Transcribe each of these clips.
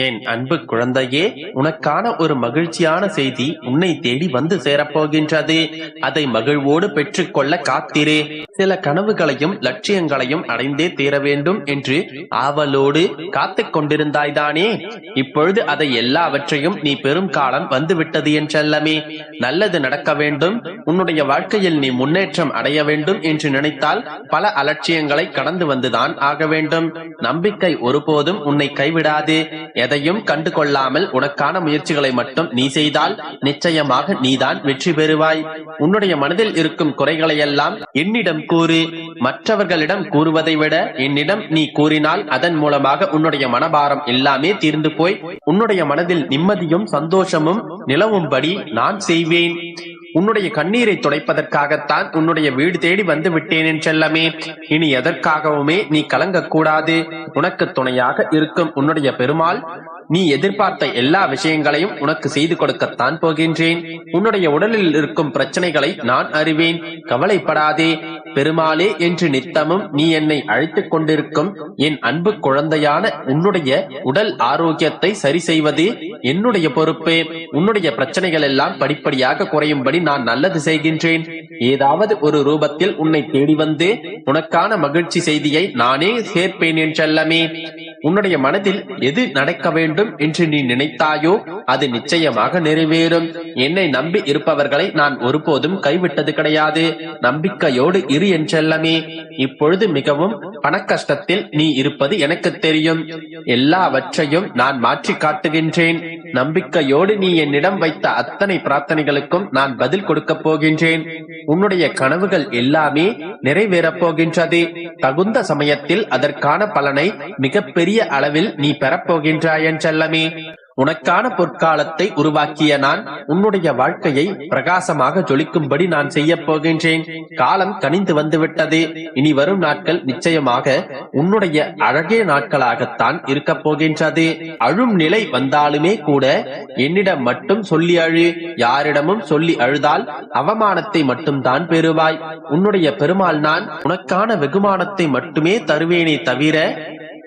என் அன்பு குழந்தையே உனக்கான ஒரு மகிழ்ச்சியான செய்தி உன்னை தேடி வந்து சேரப்போகின்றது. அதை மகிழ்வோடு பெற்றுக்கொள்ள காத்திரே. சில கனவுகளையும் லட்சியங்களையும் அடைந்தே தீர வேண்டும் என்று ஆவலோடு காத்துக் கொண்டிருந்தாய்தானே. இப்பொழுது அதை எல்லாவற்றையும் நீ பெரும் காலம் வந்துவிட்டது என்றல்லமே நல்லது நடக்க வேண்டும். உன்னுடைய வாழ்க்கையில் நீ முன்னேற்றம் அடைய வேண்டும் என்று நினைத்தால் பல அலட்சியங்களை கடந்து வந்துதான் ஆக வேண்டும். நம்பிக்கை ஒருபோதும் உன்னை கைவிடாது. எதையும் கண்டு கொள்ளாமல் உனக்கான முயற்சிகளை மட்டும் நீ செய்தால் நிச்சயமாக நீதான் வெற்றி பெறுவாய். உன்னுடைய மனதில் இருக்கும் குறைகளை எல்லாம் என்னிடம் கூறு. மற்றவர்களிடம் கூறுவதை விட என்னிடம் நீ கூறினால் அதன் மூலமாக உன்னுடைய மனபாரம் எல்லாமே தீர்ந்து போய் உன்னுடைய மனதில் நிம்மதியும் சந்தோஷமும் நிலவும்படி நான் செய்வேன். உன்னுடைய கண்ணீரை துடைப்பதற்காகத்தான் உன்னுடைய வீடு தேடி வந்து விட்டேன் என்றெல்லாமே இனி எதற்காகவுமே நீ கலங்கக்கூடாது. உனக்கு துணையாக இருக்கும் உன்னுடைய பெருமாள் நீ எதிர்பார்த்த எல்லா விஷயங்களையும் உனக்கு செய்து கொடுக்கத்தான் போகின்றேன். உன்னுடைய உடலில் இருக்கும் பிரச்சனைகளை நான் அறிவேன். கவலைப்படாதே. பெருமாளே என்று நித்தமும் நீ என்னை அழைத்துக் கொண்டிருக்கும் என் அன்பு குழந்தையான உன்னுடைய உடல் ஆரோக்கியத்தை சரி செய்வது என்னுடைய பொறுப்பு உன்னுடைய பிரச்சனைகள் எல்லாம் படிப்படியாக குறையும்படி நான் நல்லது செய்கின்றேன். ஏதாவது ஒரு ரூபத்தில் உன்னை தேடி வந்து உனக்கான மகிழ்ச்சி செய்தியை நானே சேர்ப்பேன் என்றல்லமே. உன்னுடைய மனதில் எது நடக்க வேண்டும் என்று நீ நினைத்தாயோ அது நிச்சயமாக நிறைவேறும். என்னை நம்பி இருப்பவர்களை நான் ஒருபோதும் கைவிட்டது கிடையாது. நம்பிக்கையோடு இரு என்றல்லமே. இப்பொழுது மிகவும் பணக்கஷ்டத்தில் நீ இருப்பது எனக்கு தெரியும். எல்லாவற்றையும் நான் மாற்றி காட்டுகின்றேன் நம்பிக்கையோடு நீ என்னிடம் வைத்த அத்தனை பிரார்த்தனைகளுக்கும் நான் பதில் கொடுக்கப் போகின்றேன். உன்னுடைய கனவுகள் எல்லாமே நிறைவேறப் போகின்றது. தகுந்த சமயத்தில் அதற்கான பலனை மிகப்பெரிய அளவில் நீ பெறப்போகின்றாயன் செல்லமே. உனக்கான பொற்காலத்தை உருவாக்கிய நான் உன்னுடைய வாழ்க்கையை பிரகாசமாக ஜொலிக்கும்படி நான் செய்ய போகின்றேன். காலம் கனிந்து வந்துவிட்டது. இனி வரும் நாட்கள் நிச்சயமாக உன்னுடைய அழகிய நாட்களாகத்தான் இருக்க போகின்றது. அழும் நிலை வந்தாலுமே கூட என்னிடம் மட்டும் சொல்லி அழு. யாரிடமும் சொல்லி அழுதால் அவமானத்தை மட்டும்தான் பெறுவாய். உன்னுடைய பெருமாள் நான் உனக்கான வெகுமானத்தை மட்டுமே தருவேனே தவிர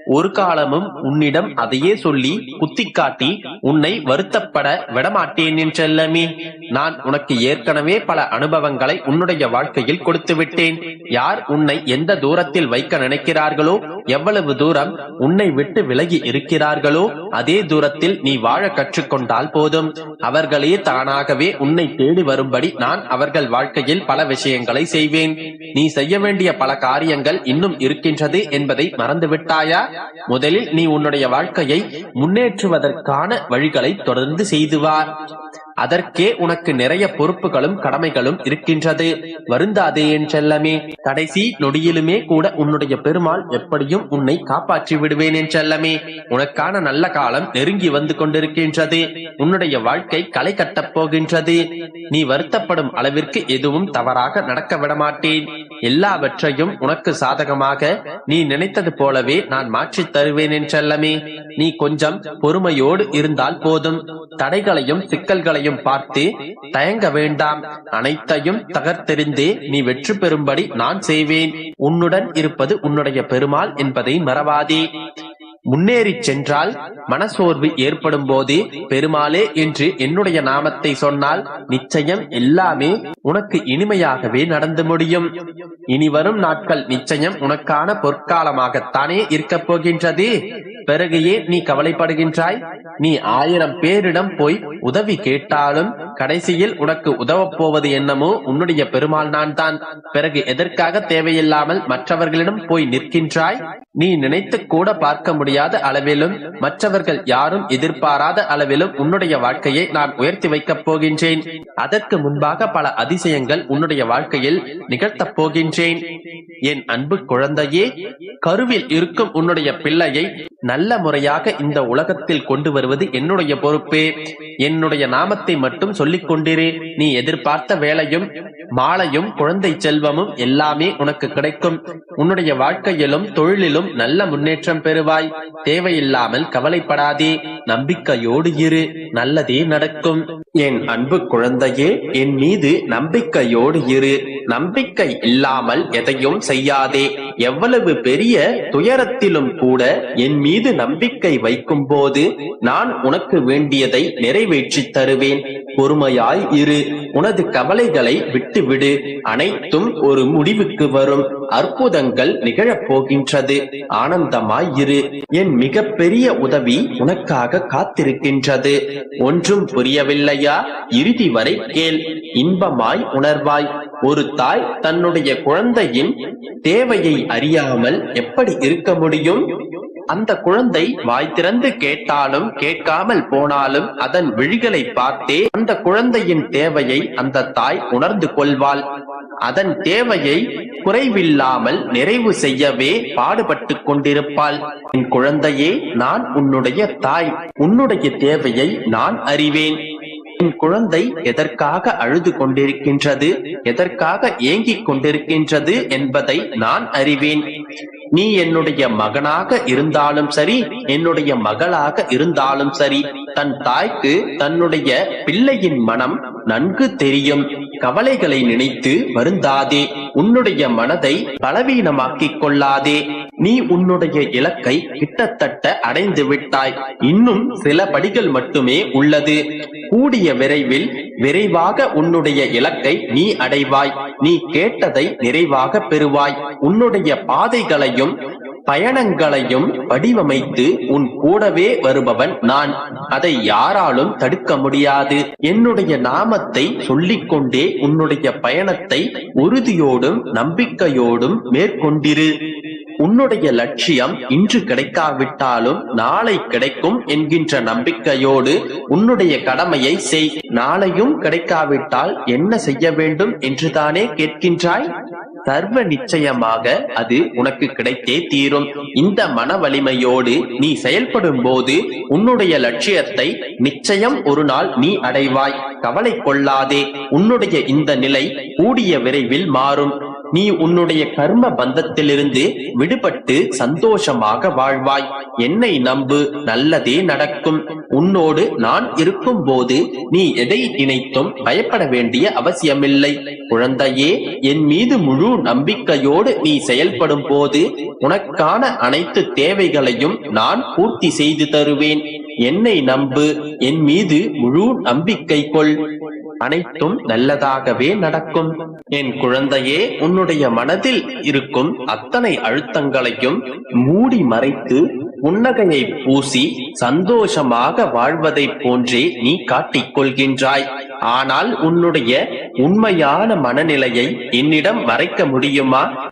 ஒரு காலமும் உன்னிடம் அதையே சொல்லி குத்தி காட்டி உன்னை வருத்தப்பட விடமாட்டேன் என்றெல்லமே நான் உனக்கு ஏற்கனவே பல அனுபவங்களை உன்னுடைய வாழ்க்கையில் கொடுத்து விட்டேன் யார் உன்னை எந்த தூரத்தில் வைக்க நினைக்கிறார்களோ எவ்வளவு தூரம் உன்னை விட்டு விலகி இருக்கிறார்களோ அதே தூரத்தில் நீ வாழ கற்றுக்கொண்டால் போதும். அவர்களே தானாகவே உன்னை தேடி வரும்படி நான் அவர்கள் வாழ்க்கையில் பல விஷயங்களை செய்வேன். நீ செய்ய வேண்டிய பல காரியங்கள் இன்னும் இருக்கின்றது என்பதை மறந்துவிட்டாயா? முதலில் நீ உன்னுடைய வாழ்க்கையை முன்னேற்றுவதற்கான வழிகளை தொடர்ந்து செய்துவார் அதற்கே உனக்கு நிறைய பொறுப்புகளும் கடமைகளும் இருக்கின்றது. வருந்தாதே என் செல்லமே. கடைசி நொடியிலுமே கூட உன்னுடைய பெருமாள் எப்படியும் உன்னை காப்பாற்றி விடுவேன் என் செல்லமே. உனக்கான நல்ல காலம் நெருங்கி வந்து கொண்டிருக்கின்றது. உன்னுடைய வாழ்க்கை களை கட்டப் போகின்றது. நீ வருத்தப்படும் அளவிற்கு எதுவும் தவறாக நடக்க விடமாட்டேன். எல்லாவற்றையும் உனக்கு சாதகமாக நீ நினைத்தது போலவே நான் மாற்றித் தருவேன் என்றல்லமே நீ கொஞ்சம் பொறுமையோடு இருந்தால் போதும். தடைகளையும் சிக்கல்களையும் பார்த்து தயங்க வேண்டாம். அனைத்தையும் தகர்த்தெறிந்தே நீ வெற்றி பெறும்படி நான் செய்வேன். உன்னுடன் இருப்பது உன்னுடைய பெருமாள் என்பதை மறவாதே. முன்னேறிச் சென்றால் மனசோர்வு ஏற்படும் போது பெருமாளே என்று என்னுடைய நாமத்தை சொன்னால் நிச்சயம் எல்லாமே உனக்கு இனிமையாகவே நடந்து முடியும். இனி வரும் நாட்கள் நிச்சயம் உனக்கான பொற்காலமாகத்தானே இருக்கப் போகின்றது. பிறகு ஏன் நீ கவலைப்படுகின்றாய்? நீ ஆயிரம் பேரிடம் போய் உதவி கேட்டாலும் கடைசியில் உனக்கு உதவப் போவது என்னமோ உன்னுடைய பெருமாள் நான் தான் பிறகு எதற்காக தேவையில்லாமல் மற்றவர்களிடம் போய் நிற்கின்றாய்? நீ நினைத்து கூட பார்க்க முடியாத அளவிலும் மற்றவர்கள் யாரும் எதிர்பாராத அளவிலும் உன்னுடைய வாழ்க்கையை நான் உயர்த்தி வைக்கப் போகின்றேன். அதற்கு முன்பாக பல அதிசயங்கள் உன்னுடைய வாழ்க்கையில் நிகழ்த்தப் போகின்றேன். என் அன்பு குழந்தையே கருவில் இருக்கும் உன்னுடைய பிள்ளையை நல்ல முறையாக இந்த உலகத்தில் கொண்டு வருவது என்னுடைய பொறுப்பே. என்னுடைய நாமத்தை மட்டும் சொல்லிக் கொண்டிரு நீ எதிர்பார்த்த வேலையும் மாலையும் குழந்தை செல்வமும் எல்லாமே உனக்கு கிடைக்கும். உன்னுடைய வாழ்க்கையிலும் தொழிலிலும் நல்ல முன்னேற்றம் பெறுவாய். தேவையில்லாமல் கவலைப்படாதே. நம்பிக்கையோடு இரு. நல்லதே நடக்கும். என் அன்பு குழந்தையே என் மீது நம்பிக்கையோடு இரு. நம்பிக்கை இல்லாமல் எதையும் செய்யாதே. எவ்வளவு பெரிய துயரத்திலும் கூட என் மீது நம்பிக்கை வைக்கும் போது நான் உனக்கு வேண்டியதை நிறைவேற்றித் தருவேன். பொறுமையாய் இரு. உனது கவலைகளை விட்டுவிடு. அனைத்தும் ஒரு முடிவுக்கு வரும். அற்புதங்கள் நிகழப் போகின்றது. ஆனந்தமாய் இரு என் பெரிய உதவி உனக்காக காத்திருக்கின்றது. ஒன்றும் புரியவில்லையா? இறுதி வரை கேள். இன்பமாய் உணர்வாய். ஒரு தாய் தன்னுடைய குழந்தையின் தேவையை அறியாமல் எப்படி இருக்க முடியும்? அந்த குழந்தை வாய் திறந்து கேட்டாலும் கேட்காமல் போனாலும் அதன் விழிகளை பார்த்தே அந்த குழந்தையின் தேவையை அந்த தாய் உணர்ந்து கொள்வாள். அதன் தேவையை குறைவில்லாமல் நிறைவு செய்யவே பாடுபட்டு கொண்டிருப்பாள். என் குழந்தையே நான் உன்னுடைய தாய். உன்னுடைய தேவையை நான் அறிவேன். என் குழந்தை எதற்காக அழுது கொண்டிருக்கின்றது? எதற்காக ஏங்கிக் கொண்டிருக்கின்றது என்பதை நான் அறிவேன். நீ என்னுடைய மகனாக இருந்தாலும் சரி என்னுடைய மகளாக இருந்தாலும் சரி தன் தாய்க்கு தன்னுடைய பிள்ளையின் மனம் நன்கு தெரியும். கவலைகளை நினைத்து வருந்தாதே உன்னுடைய மனதை பலவீனமாக்கிக் கொள்ளாதே. நீ உன்னுடைய இலக்கை கிட்டத்தட்ட அடைந்து விட்டாய். இன்னும் சில படிகள் மட்டுமே உள்ளது. கூடிய விரைவில் விரைவாக உன்னுடைய இலக்கை நீ அடைவாய். நீ கேட்டதை நிறைவாக பெறுவாய். உன்னுடைய பாதைகளையும் பயணங்களையும் வடிவமைத்து உன் கூடவே வருபவன் நான். அதை யாராலும் தடுக்க முடியாது. என்னுடைய நாமத்தை சொல்லிக்கொண்டே உன்னுடைய பயணத்தை உறுதியோடும் நம்பிக்கையோடும் மேற்கொண்டிரு. உன்னுடைய லட்சியம் இன்று கிடைக்காவிட்டாலும் நாளை கிடைக்கும் என்கின்ற நம்பிக்கையோடு உன்னுடைய கடமையை செய். நாளையும் கிடைக்காவிட்டால் என்ன செய்ய வேண்டும் என்றுதானே கேட்கின்றாய்? சர்வ நிச்சயமாக அது உனக்கு கிடைத்தே தீரும். இந்த மன வலிமையோடு நீ செயல்படும் போது உன்னுடைய லட்சியத்தை நிச்சயம் ஒரு நாள் நீ அடைவாய். கவலை கொள்ளாதே. உன்னுடைய இந்த நிலை கூடிய விரைவில் மாறும். நீ உன்னுடைய கர்ம பந்தத்திலிருந்து விடுபட்டு சந்தோஷமாக வாழ்வாய். என்னை நம்பு நல்லதே நடக்கும். உன்னோடு நான் இருக்கும் போது நீ எதை நினைத்தும் பயப்பட வேண்டிய அவசியமில்லை. குழந்தையே என் மீது முழு நம்பிக்கையோடு நீ செயல்படும் போது உனக்கான அனைத்து தேவைகளையும் நான் பூர்த்தி செய்து தருவேன். என்னை நம்பு என் மீது முழு நம்பிக்கை கொள். அனைத்தும் நல்லதாகவே நடக்கும். என் குழந்தையே உன்னுடைய மனதில் இருக்கும் அத்தனை அழுத்தங்களையும் மூடி மறைத்து புன்னகையை பூசி சந்தோஷமாக வாழ்வதைப் போன்றே நீ காட்டிக் கொள்கின்றாய். ஆனால் உன்னுடைய உண்மையான மனநிலையை என்னிடம் மறைக்க முடியுமா?